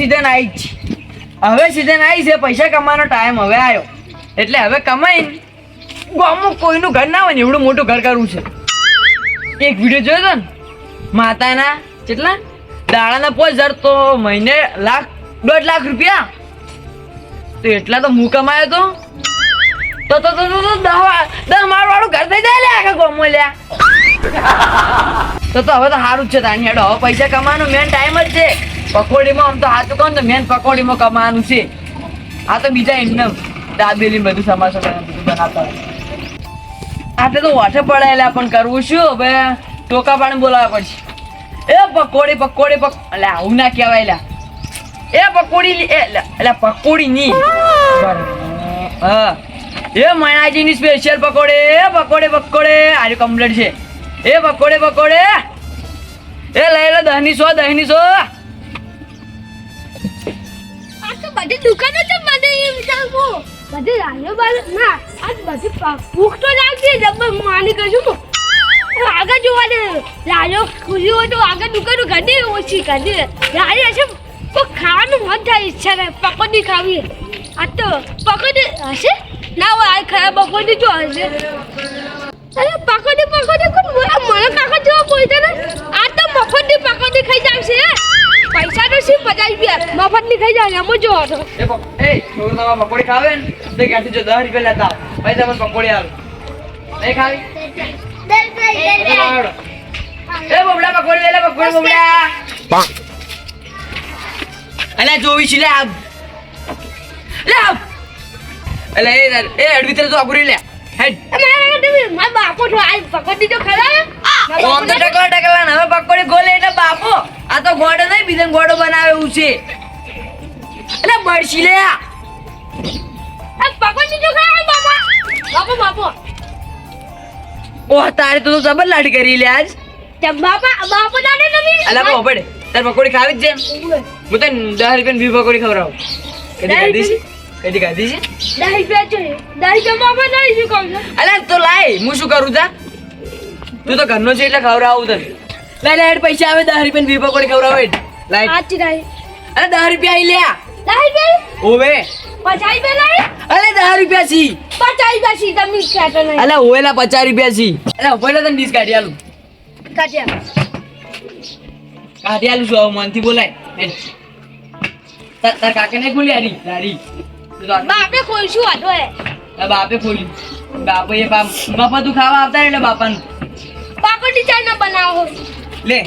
Season આવી જ હવે સિઝન આવી છે, પૈસા કમાવાનો ટાઈમ હવે આવ્યો એટલે હવે કમાઈને અમુક કોઈનું ઘર ના હોય ને, એવડું મોટું ઘર કરવું છે. એક વીડિયો જોયો હતો ને, માતાના કેટલા? દાડાના પોચ હજાર તો મહિને લાખ, દોઢ લાખ રૂપિયા. તો એટલા તો હું કમાયો તો? તો તો તો તો દહ માળ વાળું ઘર થઈ જાય લે આખા ગોમો લ્યા. તો તો હવે તો સારું જ છે તાણી હેડો. હવે પૈસા કમાવાનો મેન ટાઈમ જ છે. પકોડીમાં આમ તો સાચું કહો ને મેન પકોડીમાં કમાવાનું છે. આ તો બીજા એમને દાબેલી બધું સમાસો બધું બનાવતા આટલે તો વાઠે પડાયેલા, પણ કરવું શું? હવે ટોકા પાણી બોલાવવા પડશે. એ પકોડી પકોડી, પક એટલે આવું ના કહેવાય એ પકોડી એટલે પકોડી ની. હા. એ મણાજીની સ્પેશિયલ પકોડે, એ પકોડે પકોડે. આજે કમ્પ્લીટ છે. એ પકોડે પકોડે. એ લઈ લો દહની સો દહની સો. બધી દુકાનો છે મને એમ ચાલવો બધી રાજો બાજુ ના, આ બધી ભૂખ તો લાગશે જબ્બર હું આની કશું તો આગળ જોવા દે. રાજો ખુલ્લી હોય તો આગળ દુકાનો ઘણી ઓછી ઘણી રાજો હશે કોઈ ખાવાનું મન થાય, ઈચ્છા રહે પકોડી ખાવી. આ તો પકોડી હશે? ના હોય, આ ખરા પકોડી જો હશે. અરે, પકોડી પકોડી કોણ? બોલા મને કાકા જોવા બોલતા ને આ તો મફતની પકોડી ખાઈ જાવશે પૈસા તો શું પચાસ રૂપિયા? મફતની ખાઈ જાય એમ જો જોવો એ એ છોકરો તમારે પકોડી ખાવે ને તો ક્યાંથી જો દસ રૂપિયા લેતા. પછી તમને પકોડી આવે નહીં ખાવી? એ બબડા પકોડી લેલા લે પકોડી બબડા. અલે જોવી છે લે આપ લે આપ અલ્યા એ એ અડવી તરફ તો અઘરી લે. હેડ. મારા બાપો તો આ પકોડી તો ખરા તો ટકલા ટકલા ને હવે પકોડી ગોલે એટલે બાપો. આ તો ગોડો નહીં બીજો ગોડો બનાવે એવું છે. એટલે બળશી લે ઓહ તારે તો જબર લાડ કરી લે આજ. અલા બહુ પડે. તાર પકોડી ખાવી જ છે? હું તને દસ રૂપિયાની વી પકોડી ખવડાવું. કદી ખાધી છે? કદી ખાધી છે? દસ રૂપિયા છે. દસ રૂપિયા બાપા શું કહું અલા તો લાય હું શું કરું તા તું તો ઘરનો છે એટલે ખવડાવું તને. લાય લે પૈસા આવે દસ રૂપિયા વી પકોડી ખવડાવે લાઈટ. આજ રાઈ અરે દસ રૂપિયા આઈ લ્યા. દસ રૂપિયા? ઓવે. પચાસ રૂપિયા લાવી અરે દસ રૂપિયા છી. પચાસ રૂપિયા સી તમે કહેતો નહીં. અલા ઓવેલા પચાસ રૂપિયા છી. અલા ઓવેલા તને કાઢી આલું. કાઢ્યા કાઢી આલું છું મનથી બોલાય. તાર કાકે કાકાને ખોલી તો આ- બાપે ખોલશું વાંધો હે. બાપે ખોલી. બાપે એ બાપ બાપા તું ખાવા આવતા એટલે બાપાનું. પાકોડી ચાય ન બનાવો. લે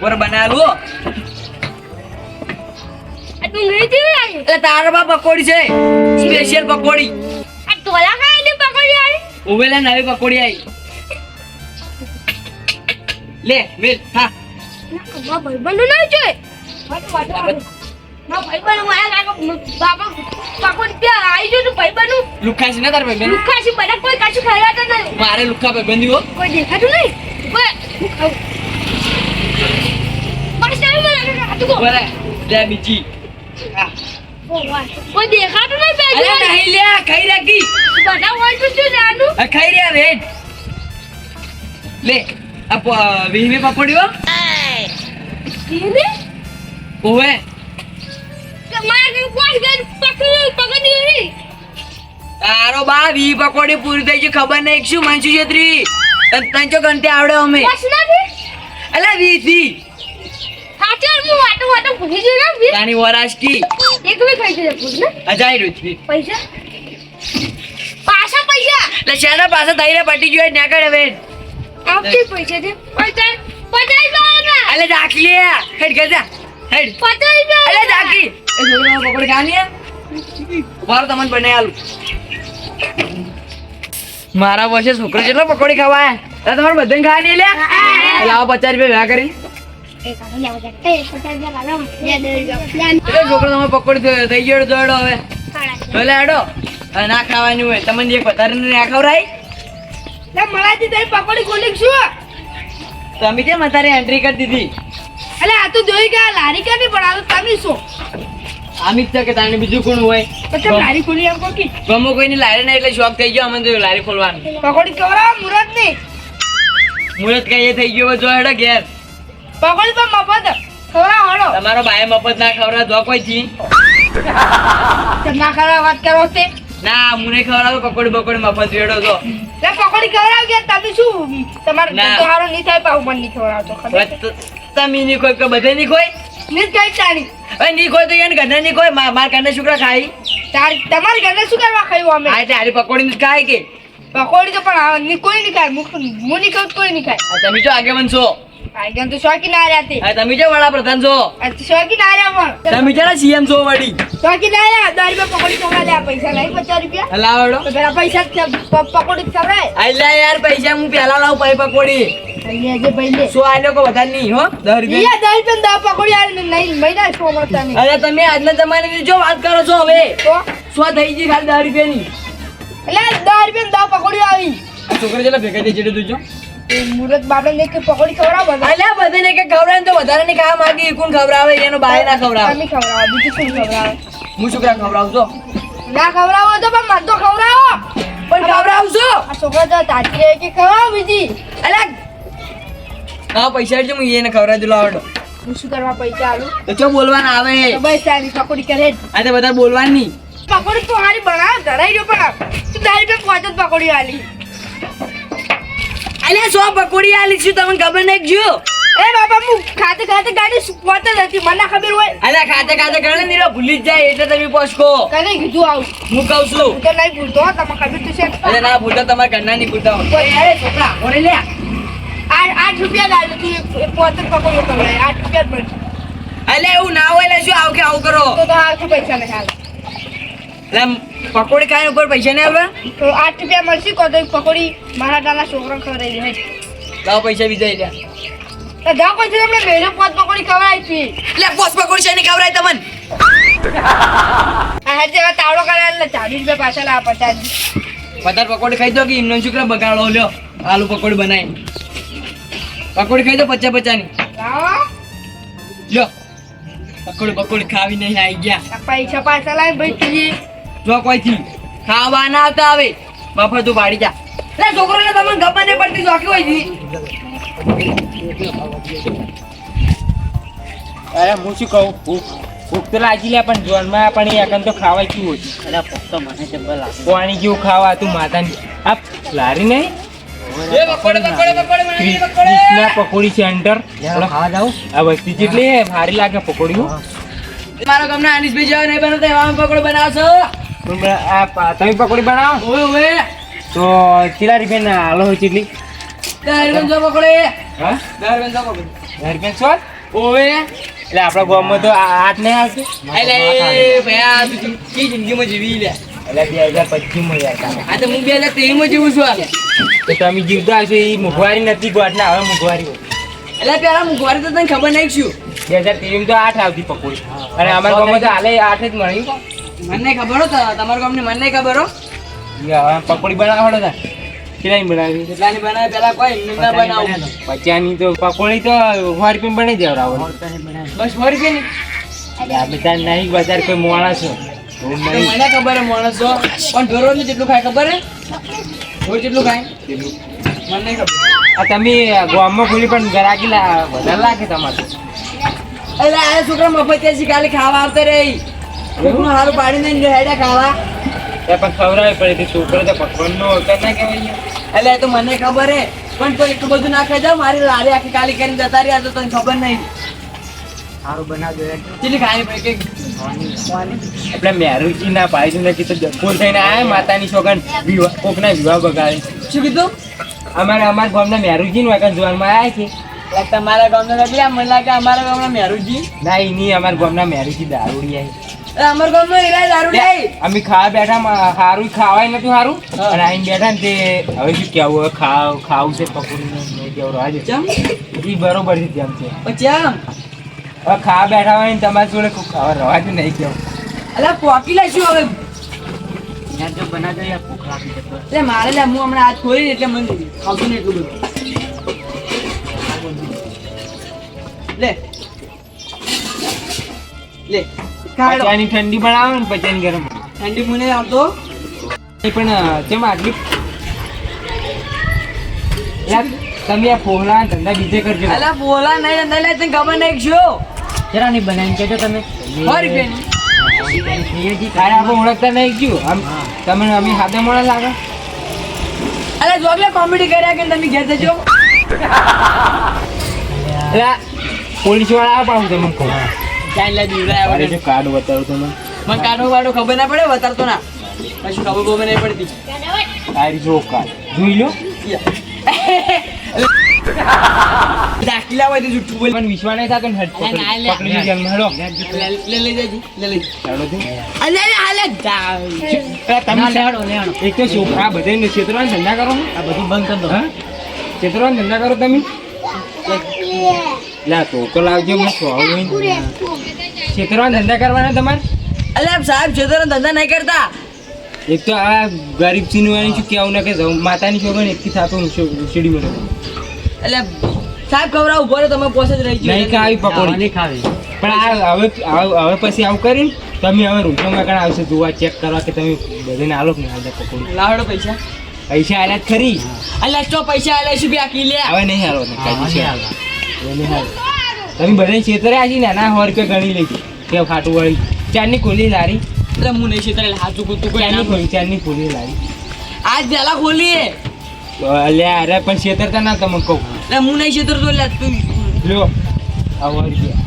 બોર બનાવો. આ ડુંગળી જેવી આવી એટલે તારા બાપ પકોડી છે સ્પેશિયલ પકોડી. આ ટોલા ખાયેલી પકોડી આવી? ઉવેલા નવી પકોડી આવી. લે વેલ હા ના જોઈ વાંધો વાંધો વાંધો. ના ભાઈબંધો મારા કાકા બાપા પકોડી ત્યાં આવી જો ભાઈબંધો. લુખા છે ને તાર ભાઈ છે બધા કોઈ કાચું ખાયા તો નહીં મારે લુખા ભાઈ બંધી હો. કોઈ દેખાતું નહીં? કોઈ હું ખાઉં બસ ચાલ ગો બરે લે બીજી. હા. કોઈ દેખાતું નહીં અરે નહીં લે ખાઈ રાખી. બધા હોય તો શું જાનું ખાઈ રહ્યા રેડ લે આ પ- વીહમી પકોડી ઓવે કે મારા કે પોસ ગઈ પકડી પકડી નહીં તારો બા વી પકોડી પૂરી થઈ છે ખબર નહીં. શું મનસુ છેત્રી? તન ચો ઘંટે આવડે અમે? અલા વી થી હું વાટો વાટો ભૂલી ગઈ ને વીસ. તાની કી એક બી ખાઈ જશે પૂછ ને. અજાઈ રૂચી પૈસા? પાછા પૈસા? લે શાના પાસે થઈને પટી જોય ના કરે હવે? આપતી પૈસા દે. પૈસા પચાસ બાના અલે દાખી હેડ ગજા હેડ. પચાસ અલે રૂપિયા એ છોકરાનો પકડ ખાની મારો તમને બને આલુ. મારા વર્ષે છોકરો કેટલો પકોડી ખવાય? તમારે બધાને ખાવાની લે લાવો પચાસ રૂપિયા ભેગા કરી. છોકરો તમે પકોડી થઈ- થઈ ગયો દોડો હવે. ભલે હેડો ના ખાવાની હોય. તમને એક વધારે ના ખવડાય મળાતી તારી પકોડી ખોલી શું? તમે કેમ અત્યારે એન્ટ્રી કરી દીધી? અલે આ તો જોઈ ગયા લારી ક્યાંથી પણ આ તો તમે શું? અમિત છે કે તાણે બીજું કોણ હોય? પછી લારી ખોલી એમ કે? ગમો કોઈની લારી ના એટલે શોખ થઈ ગયો અમને તો લારી ખોલવાનું. પકોડી કવરાવો મુરતની મુરત કઈ એ થઈ ગયો જો હેડો ઘેર. પકોડી તો મફત. ખવડાવો હળો તમારો બાય મફત ના ખવડાવ જો કોઈ થી ના ખરા વાત કરો તે. ના મુને ખવડાવો પકોડી બકોડી મફત વેડો તો. લે પકોડી ખવડાવ કે તમે શું? તમારે ના. હારો નહીં થાય પાછું મને નહીં ખવડાવતો ખબર ત- તમે ની કોઈ કે બધે ની કોઈ ની કઈ ચાણી હવે ની કોઈ તો એને ઘરના ની કોઈ માર ઘરના છોકરા ખાઈ? તાર તમારી ઘરે શું કરવા ખાયું અમે? આ તારી પકોડી જ ખાય કે? પકોડી તો પણ ની કોઈ નહીં ખાય હું નહીં ખાઉં કોઈ નહીં ખાય. તમે જો આગેવાન છો? આગળ તો શોખીન આર્યા તે. આ તમે જો વડાપ્રધાન છો આ તો શોખીન આર્યા પણ. તમે જરા સીએમ છો વડી. શોખીન આર્યા દસ રૂપિયા પકોડી ખવડાવ્યા પૈસા લઈ પચાસ રૂપિયા. લાવડો તો પેલા પૈસા છે, પકોડી ખવડાય. આઈલા યાર પૈસા હું પેલા લાવ પૈ પકોડી. લે. સો આલ્યો કો વધારે નહીં હો? દસ રૂપિયા. દસ રૂપિયા દસ પકોડી આલી નહીં મહિના સો મળતા નહીં. અરે તમે આજના જમાનાની જો વાત કરો છો હવે. સો થઈ ગઈ ખાલી દસ રૂપિયાની? એટલે દસ રૂપિયા દસ પકોડી આવી. છોકરા જેટલા ભેગા થઈ જેટલું તું મુરત બાપડે ને કે પકોડી ખવડાવો બધા. બધે ને કે ખવડાવે તો વધારે ને ખાવા માંગી. કોણ ખવડાવે? એનો બાય ના ખવડાવે. તમે ખવડાવો બીજું કોણ ખવડાવે? હું છોકરા ખવડાવું છો ના ખવડાવો તો પણ મત તો ખવડાવો. પણ ખવડાવશો? આ છોકરા તો તાતી કે ખવડાવો બીજી? અલ્યા હા પૈસા એટલે હું એને ખવડાવી દઉં આવડો હું શું કરવા પૈસા આલું? તો ચો બોલવાના આવે? તો બસ તારી પકોડી કરે આ તો બધા બોલવાની. પકોડી તો હારી બનાવ ધરાઈ ગયો પણ. તું તારી પે પાંચ જ પકોડી આલી. અલ્યા સો પકોડી આલી છું તમને ખબર નહીં જો એ બાપા હું ખાતે ખાતે ગાડી પોતે જ હતી મને ખબર હોય. અલે ખાતે ખાતે ગણે નીરો ભૂલી જ જાય એટલે તમે પોસકો. કને કીધું આવું? હું કહું છું. તો નહીં ભૂલતો તમે ખબર તો છે. અરે ના ભૂલતો તમારા ઘરના નહીં ભૂલતા. અરે છોકરા ઓરે લે. આઠ આઠ રૂપિયા લાવ્યો તું પોત જ પકોડી ખવડાવી આઠ રૂપિયા જ મળશે. અલ્યા એવું ના હોય એટલે શું આવું કે આવું કરો? તો તો હાલતું પૈસા નહીં હાલ. એટલે પકોડી ખાઈને ઉપર પૈસા નહીં આવે તો આઠ રૂપિયા મળશે કો તો પકોડી મારા નાના છોકરા ખવડાવી દે લાવો પૈસા બીજા લ્યા જાઓ પછી તમને મેરે પોત પકોડી ખવડાવી છે એટલે પોત પકોડી છે ને ખવડાય તમને? હજી હવે તાવડો કરે એટલે ચાલીસ રૂપિયા પાછા લાવ પચાસ. વધારે પકોડી ખાઈ દો કે ઇમનો છોકરા બગાડો? લ્યો આલુ પકોડી બનાવી પકોડી ખાઈ દો પચાસ પચાની લ્યો પકોડી પકોડી ખાવી નહીં આવી ગયા. પૈસા પાછા લાવી ભાઈ તું કોઈથી? ખાવા ના આવતા આવે બફર તું પાડી જા. એટલે છોકરોને તમને ગમે નહીં પડતી ચોકી હોય જી અરે હું શું કહું? ભૂખ ભૂખ તો લાગી લે પણ જોનમાં પણ એકન તો ખાવાય કેવું હતું અરે પક્કો મને જબર લાગે. પાણી જેવું ખાવા તું માતાની આ લારી નહીં? પકોડી છે ખાવા જાવ આ વસ્તી જેટલી ભારી લાગે પકોડીઓ. મારા ગામના અનિશભાઈ જેવા નહીં બનાવતા એવા પકોડો બનાવશો. તમે પકોડી બનાવો. ઓય ઓય. તો કેટલા રૂપિયા હાલો હોય ચીટલી દસ રૂપિયા જો પકોડી. હા? દસ રૂપિયા જો પકોડી. દસ રૂપિયા સો ઓય. એટલે આપણા ગામમાં તો આઠ નહીં આવશે એટલે ભયા તું જિંદગી જિંદગીમાં જીવી લે. એટલે બે હજાર પચીસમાં યાર તમે. આ તો હું બે હજાર તેવીમાં જીવું છું આગળ તો તમે જીવતા હશો એ મોંઘવારી નથી ગોઠના હવે મોંઘવારી. એટલે પેલા મુખવારી તો તને ખબર નહીં છું બે હજાર ત્રેવીસ તો આઠ આવતી પકોડી. અને અમારા ગામમાં તો હાલે આઠ જ મળ્યું મને ખબર હો તમારા ગામની મને ખબર હો. પકોડી બનાવડો તા. કેટલાની બનાવી? કેટલાની બનાવે પેલા કોઈ એમને બનાવું. પચાની તો પકોડી તો સો રૂપિયા બની દેવડાવો બસ સો રૂપિયાની બધા નહીં બજાર કોઈ માણસ મને ખબર હે માણસો પણ ઢોરો ને જેટલું ખાય ખબર હે? ઢોર જેટલું ખાય. મને ખબર. આ તમે ગામમાં ખુલી પણ ગરાકી વધારે લાગે તમારે. એટલે આ છોકરા મફત ખાલી ખાવા આવતા રે કોકનું હારું પાડી નહીં હેડ્યા ખાવા. એ પણ ખવડાવી પડે તે છોકરો તો વખત ના કહેવાય એટલે એ તો મને ખબર હે. પણ તો એટલું બધું ના ખાઈ જાવ મારી લારી આખી કાલી કરીને જતા રહ્યા તો તને ખબર નહીં. સારું બનાવજો ચીલી ખાઈ પડી કે એટલે મેરુજી ના પાડી નથી તો જપોર થઈને આયા માતાની છોકન વિવાહ કોકના વિવાહ બગાડે. શું કીધું? અમારે અમારા ગામના મેરુજી નું જોવામાં આવ્યા છે તમારા ગામના નથી મને લાગે અમારા ગામના મેરુજી. ના એ નહીં અમારા ગામના મેરુજી દારૂડી આવી એટલે ગામ નો હીરા સારું આવી અમે ખાવા બેઠા સારું ખાવાય નતું સારું. અને આઈને બેઠા ને તે હવે શું કેવું ખાવ ખાવું છે પકડું નહીં કેવું રાજે ચમ. એ બરોબર છે તેમ છે. આમ હવે ખાવા બેઠા હોય ને તમારી જોડે હવે રવા જ નહીં કેવું. અલા પોકી લેશું હવે? એટલે મારે લે હું હમણાં આ ખોલી એટલે મને ખાવતું નહીં એટલું બધું. લે. લે. ખાડો ઠંડી ઠંડી આવે ને પચાની ગરમ. ઠંડી મને આવતો. એ પણ કેમ આટલી યાર તમે આ ફોહલા ધંધા બીજે કરજો. અલા બોલા નહીં ધંધા લે તને ખબર નહીં છો જરા નહીં બનાવીને કહેજો તમે. ફરી આપણે ઓળખતા નહીં ગયું આમ તમે અમે હાથે મોડા લાગે. અરે જોગલે કોમેડી કર્યા કે તમે ઘેર જજો. પોલીસવાળા આવે પણ તમે કહું. ચાઈ લે દીવડાયા અરે વગર. કાર્ડ બતાવું તમે મને કાઢો બાડો ખબર ના પડે વતારતો ના કશું ખબર ખબર નહીં પડતી તારી જો કાર્ડ જોઈ લો દાખલા હોય તો જુઠ્ઠું બોલ પણ વિશ્વાસ નહીં થતો હટ ના, ના, લે. પકડી લીધી એમને. લે લઈ જજી લે લઈ હેડો તું. અલે એક તો છોકરા બધાને છેતરવાના ધંધા કરો છો? આ બધું બંધ કરી દો હા છેતરવાના ધંધા કરો તમે લા તો તો લાવજો હું નહીં. ધંધા કરવાના તમારે? અલે સાહેબ છે ધંધા નહીં કરતા. એક તો આ ગરીબ શું કેવું ને કે માતાની છોકરી એકથી થતું શીડી મળે એટલે સાહેબ ખવડાવ ઊભો રહો તમે પોસે જ રહી ગયો. નહીં ખાવી પકોડી. પણ આ હવે હવે પછી આવું કરીને તમે હવે રૂપિયામાં કણ આવશે. જોવા ચેક કરવા કે તમે બધાને આલો કે નહીં હાલતા પકોડી. લાવડો પૈસા. પૈસા આલ્યા ખરી. અલે ચો પૈસા આલ્યા શું બે આકી લે હવે નહીં હાલો ને કાજી છે હાલો તમે બધા છેતરે આજી ને ના સો રૂપિયા ગણી લેજો કે ફાટું વળી. ચારની ખોલી લારી. એટલે હું નહીં છેતરે હાચું કૂતું કોઈ ચારની ના ખોલી ચારની ખોલી લારી. આજ પહેલા ખોલીએ. અલ્યા અરે પણ છેતરતા ના તમને કહું. એટલે હું નહીં છેતરતો એટલે તું. લ્યો. આ સો રૂપિયા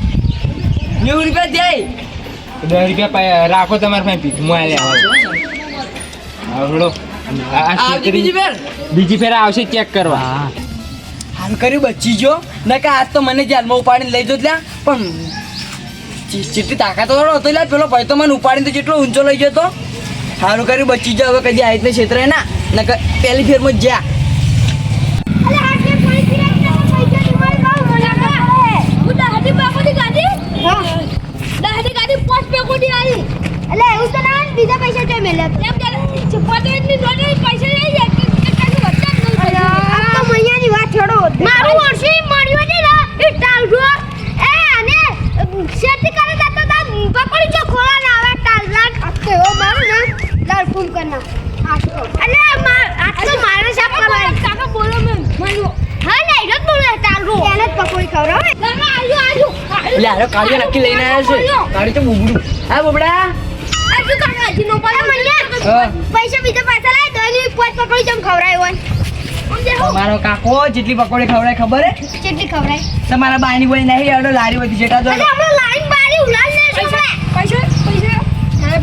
નેવું રૂપિયા જાય. દસ રૂપિયા રાખો તમારે પાસે પીઠ હું આલે આવડો. બીજી ફેર. બીજી ફેર આવશે ચેક કરવા. હાલ કર્યું બચી જો કે આજ તો મને જેલમાં ઉપાડીને લઈ જો ત્યાં પણ જેટલી તાકાત વાળો હતો એટલે પેલો ભાઈ તો મને ઉપાડીને તો જેટલો ઊંચો લઈ ગયો તો. સારું કર્યું બચી જાવ હવે કદી આ રીતને ક્ષેત્રે ના. નકર પહેલી ફેરમાં જ જ્યાં. એટલે એવું તો ના બીજા પૈસા મેલે એમ ત્યારે છપ્પા તો એટલી જોડે પૈસા લઈ જાય કે કે કશું વધતા જ નહીં આ તો મૈયાની વાત છોડો મારું વર્ષી મળ્યો ને ના એ ટાલડો એ અને શેતી કરે તા તો તા પકોડી જો ખોલા ના આવે ટાલડા અતે ઓ મારું ના લાલ ફૂમ કરના અલે માર આ તો મારે સાફ કરવાની કાકા બોલો મેં મારું હા ને એ જ બોલે ટાલડો એને જ પકોડી ખવડાવે કાકા આજો આજો એટલે હારો કાળિયો નક્કી લઈને આવ્યા છે. કાળી તો બુબડું હા બબડા. પૈસા બીજા પાછા લાય તો એની પોત પકોડી જમ હોય. મારો કાકો જેટલી પકોડી ખવડાય ખબર હે? કેટલી ખવડાય. તમારા બાની બોલી નહીં આડો લારી બધી જેટા જો અરે લાઈન બારી ઉલાલ ને પૈસા પૈસા પૈસા.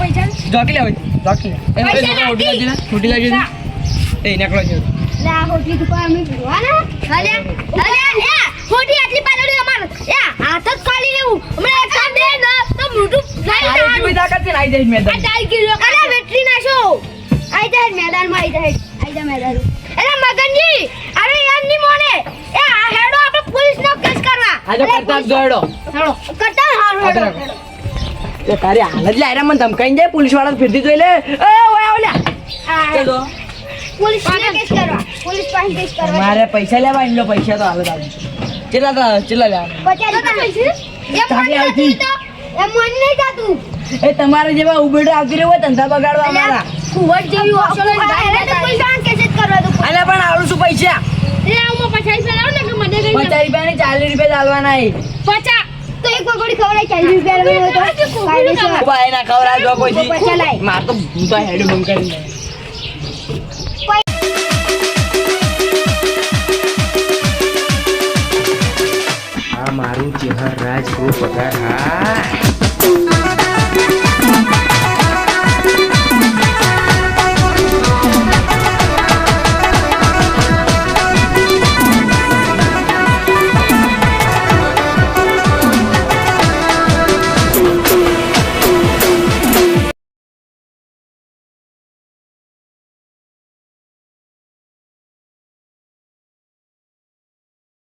પૈસા? જોકી લે જોકી લે. પૈસા છોટી લાગી ને? લાગી એ નકળો છે લે હોટલી દુકાન અમે જોવાના અલે અલે એ હોટી આટલી પાલડી અમાર. એ હાથ જ ખાલી હમણાં એક કામ દે તો મોટું લઈ આ જવાનું તાકાત છે ને આઈ જઈશ આ કિલો અરે બેટરી નાખો આઈ જાય મેદાનમાં આઈ જાય આઈ જાય મેદાન અરે મગનજી અરે યારની મોને. એ આ હેડો આપણે પોલીસ નો કેસ કરવા. આજે કરતા જોડો હેડો. કરતા હારું હેડો આગળ. તે તારી હાલત લે મને ધમકાઈ જાય પોલીસવાળા ફેરથી જોઈ લે. એ ઓય ઓલ્યા ચલો પોલીસ કેસ કરવા. પોલીસ પાસે કેસ કરવા. મારે પૈસા લેવા એમનો પૈસા તો હાલત આવી. કેટલા તા કેટલા લેવા પચાસ પૈસા તારી આવતી. એ મને નહીં જાતું એ તમારે જેવા ઉબેડો આવતી રહ્યો ધંધા બગાડવા મારા કુવર જેવી ઓછો લઈને પૈસા કેસ જ કરવા દો. અલ્યા પણ આવડું શું પૈસા? લે હું પચાસ લાવ ને કે મને કઈ પચાસ રૂપિયા ની ચાલીસ રૂપિયા ચાલવાના એ. તો એક પકોડી ખવડાય ચાલીસ રૂપિયા તો. ભાઈ ના ખવડાવજો પૈસા પછી માર તો હું તો હેડ બંધ કરી મહારાજ ગો પગાર હા.